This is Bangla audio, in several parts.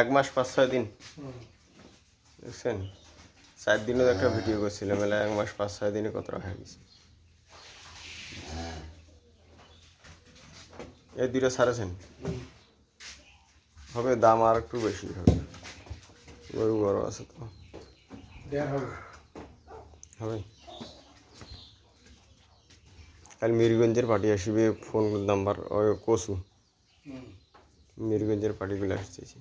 এক মাস পাঁচ ছয় দিন। বুঝছেন চার দিনের একটা ভিডিও করছিলাম এলা এক মাস পাঁচ ছয় দিনে কত টাকা গেছে। এই দুটো ছাড়েছেন হবে দাম আর একটু বেশি হবে। গরু বড় আছে তো। হবে। হবে। কাল মিরগঞ্জের পার্টি আসবে ফোন নাম্বার ওই কসু হুম। মিরগঞ্জের পার্টিগুলো আসতেছি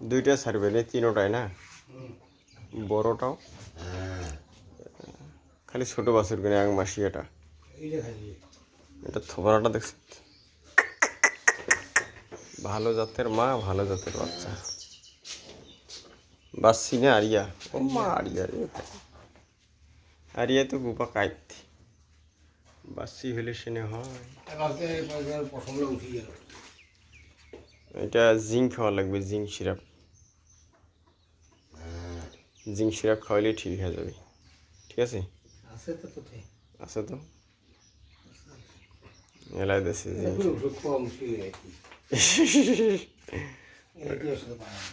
দুইটা ছাড়বেন এই তিনোটাই না? বড়টাও? খালি ছোট বাছুর কিনে এক মাসি এটা। এটা থোবরাটা দেখছি? ভালো জাতের মা, ভালো জাতের বাচ্চা। বাসছি না, আরিয়া? ও মা, আরিয়া রে। আরিয়া তো গুপা কাইত বাসি হলে সেনে হয়। এটা জিঙ্ক খাওয়া লাগবে জিঙ্ক সিরাপ। জিঙ্ক সিরাপ খাওয়ালে ঠিক হয়ে যাবে। ঠিক আছে? আছে তো এলাই দেশে।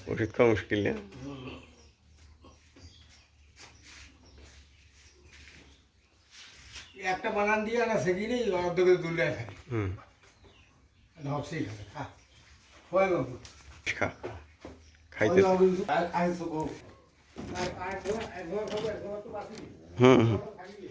ওষুধ খাওয়া মুশকিল না? একটা বানান দিয়ে না সেদিনই অর্ধেকে দুলে থাকে ভাবছি খাবে খা। হয় বাবু। খা। খাইতে হুম হুম।